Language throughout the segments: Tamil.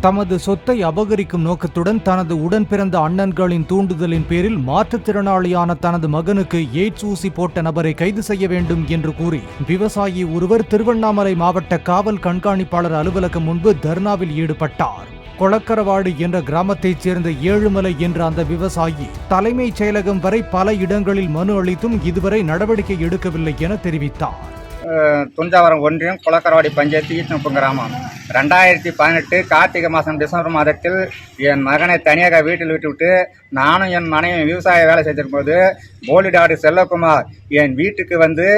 தமது சொத்தை அபகரிக்கும் நோக்கத்துடன் தனது உடன் பிறந்த அண்ணன்களின் தூண்டுதலின் பேரில் மாற்றுத்திறனாளியான தனது மகனுக்கு எய்ட்ஸ் ஊசி போட்ட நபரை கைது செய்ய வேண்டும் என்று கூறி விவசாயி ஒருவர் திருவண்ணாமலை மாவட்ட காவல் கண்காணிப்பாளர் அலுவலகம் முன்பு தர்ணாவில் ஈடுபட்டார். கொளக்கரவாடு என்ற கிராமத்தைச் சேர்ந்த ஏழுமலை என்ற அந்த விவசாயி தலைமைச் செயலகம் வரை பல இடங்களில் மனு அளித்தும் இதுவரை நடவடிக்கை எடுக்கவில்லை என தெரிவித்தார். துஞ்சாவரம் ஒன்றியம் குளக்கரவாடி பஞ்சாயத்து ஈத்தனப்பு கிராமம். ரெண்டாயிரத்தி பதினெட்டு கார்த்திகை மாதம் டிசம்பர் மாதத்தில் என் மகனை தனியாக வீட்டில் விட்டுவிட்டு நானும் என் மனைவி விவசாய வேலை செய்திருக்கும்போது போலி டாக்டர் செல்லகுமார் என் வீட்டுக்கு வந்து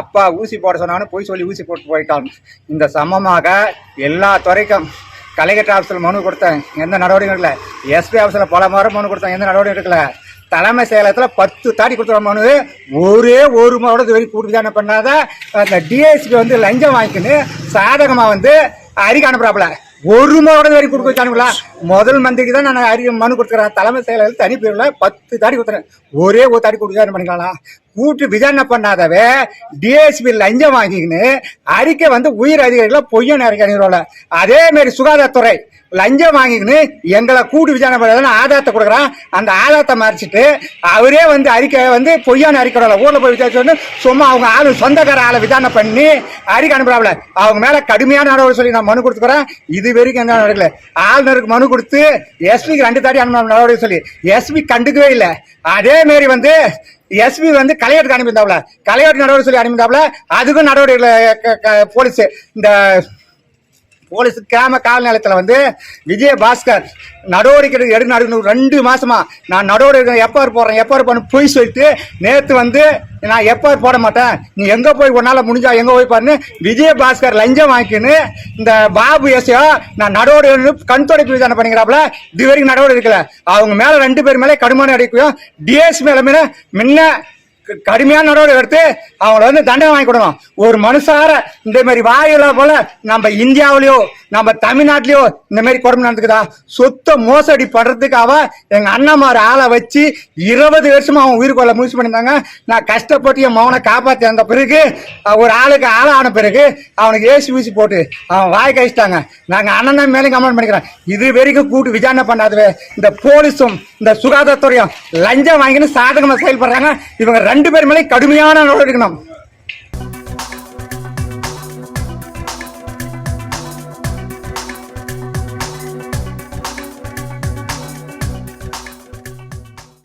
அப்பா ஊசி போட சொன்னான்னு போய் சொல்லி ஊசி போட்டு போயிட்டான். இந்த சமமாக எல்லா துறைக்கும் கலெக்டர் ஆஃபீஸில் மனு கொடுத்தேன். எந்த நடவடிக்கையும் எடுக்கல. எஸ்பி ஆஃபீஸில் பல முறை மனு கொடுத்தேன். எந்த நடவடிக்கையும் எடுக்கல. தலைமை செயலகத்தில் பத்து தாடி கொடுத்துற மனு. ஒரே ஒரு மனோட இது வரைக்கும் கூட்டு என்ன பண்ணாத அந்த டிஎஸ்பி வந்து லஞ்சம் வாங்கிக்கின்னு சாதகமாக வந்து அறிக்கை அனுப்புறாப்புல. ஒரு மாவட்டம் வரைக்கும் கொடுக்க வச்சானுங்களா? முதல் மந்திரிக்கு தான் நான் அறிக்கை மனு கொடுத்துக்கிறேன் தலைமை செயலகத்தில் தனி பேரில் பத்து தாடி கொடுத்துறேன். ஒரே ஒரு தாடி கொடுத்து பண்ணிக்கலாம் கூட்டு விசாரணை பண்ணாதவே டிஎஸ்பி லஞ்சம் வாங்கிக்கின்னு அறிக்கை வந்து உயிர் அதிகாரிகளை பொய்யன் அறிக்கை அதே மாதிரி சுகாதாரத்துறை லஞ்சம் வாங்கிக்கின்னு எங்களை கூட்டு விசாரணை பண்ணாதான் ஆதாரத்தை கொடுக்குறான். அந்த ஆதாரத்தை மறைச்சிட்டு அவரே வந்து அறிக்கை வந்து பொய்யான அறிக்கை ஊரில் போய் விசாரிச்சு சும்மா அவங்க ஆளு சொந்தக்கார ஆளை விசாரணை பண்ணி அறிக்கை அனுப்புறாப்ல. அவங்க மேலே கடுமையான நடவடிக்கை சொல்லி நான் மனு கொடுத்துக்கிறேன் இது வரைக்கும் என்ன நடக்கல ஆளுநருக்கு மனு கொடுத்து எஸ்பிக்கு ரெண்டு தாடி அனுப்ப நடவடிக்கை சொல்லி. எஸ்பி கண்டுக்கவே இல்லை. அதே மாரி வந்து எஸ்பி வந்து கலையாட்டுக்கு அனுப்பியிருந்தாப்ல கலையாட்டு நடவடிக்கை சொல்லி அனுப்பியிருந்தாப்ல அதுக்கும் நடவடிக்கை க- போலீஸ் இந்த போலீஸ் கிராம காவல் நிலையத்தில் வந்து விஜய பாஸ்கர் நடவடிக்கை எடு நடு ரெண்டு மாசமா நான் நடவடிக்கை எப்போ போடுறேன் எப்போ பண்ண போய் சொல்லிட்டு நேற்று வந்து நான் எப்போ போட மாட்டேன்? நீ எங்கே போய் உன்னால முடிஞ்சா எங்கே போய் பாருன்னு விஜயபாஸ்கர் லஞ்சம் வாங்கிக்கின்னு இந்த பாபு எஸ்யோ நான் நடவடிக்கை கண் தொடர்பு விசாரணை பண்ணிக்கிறாப்புல இது வரைக்கும் நடவடிக்கை எடுக்கல. அவங்க மேலே ரெண்டு பேர் மேலே கடுமையான அடிக்கையும் டிஎஸ் மேலே மேலே முன்ன கடுமையான நடவடிக்கை எடுத்து அவங்கள வந்து தண்டனை வாங்கி கொடுக்கணும். ஒரு மனுஷார இந்த மாதிரி வாயில போல நம்ம இந்தியாவிலயோ நம்ம தமிழ்நாட்டிலயோ இந்த மாதிரி குடும்பம் நடந்துக்குதா? சொத்தை மோசடி படுறதுக்காக எங்க அண்ணாமார் ஆளை வச்சு இருபது வருஷமா அவன் உயிர் கொள்ள முயற்சி பண்ணியிருந்தாங்க. நான் கஷ்டப்பட்டு என் மௌனை காப்பாத்தி வந்த பிறகு ஒரு ஆளுக்கு ஆள ஆன பிறகு அவனுக்கு ஏசி ஊசி போட்டு அவன் வாய் கழிச்சிட்டாங்க. நாங்க அண்ணன் மேலே கமெண்ட் பண்ணிக்கிறோம். இது வரைக்கும் கூட்டு விசாரணை பண்ணாதவே. இந்த போலீஸும் இந்த சுகாதாரத்துறையும் லஞ்சம் வாங்கின்னு சாதகமா செயல்படுறாங்க. இவங்க ரெண்டு பேர் மேலே கடுமையான நடவடிக்கை எடுக்கணும்.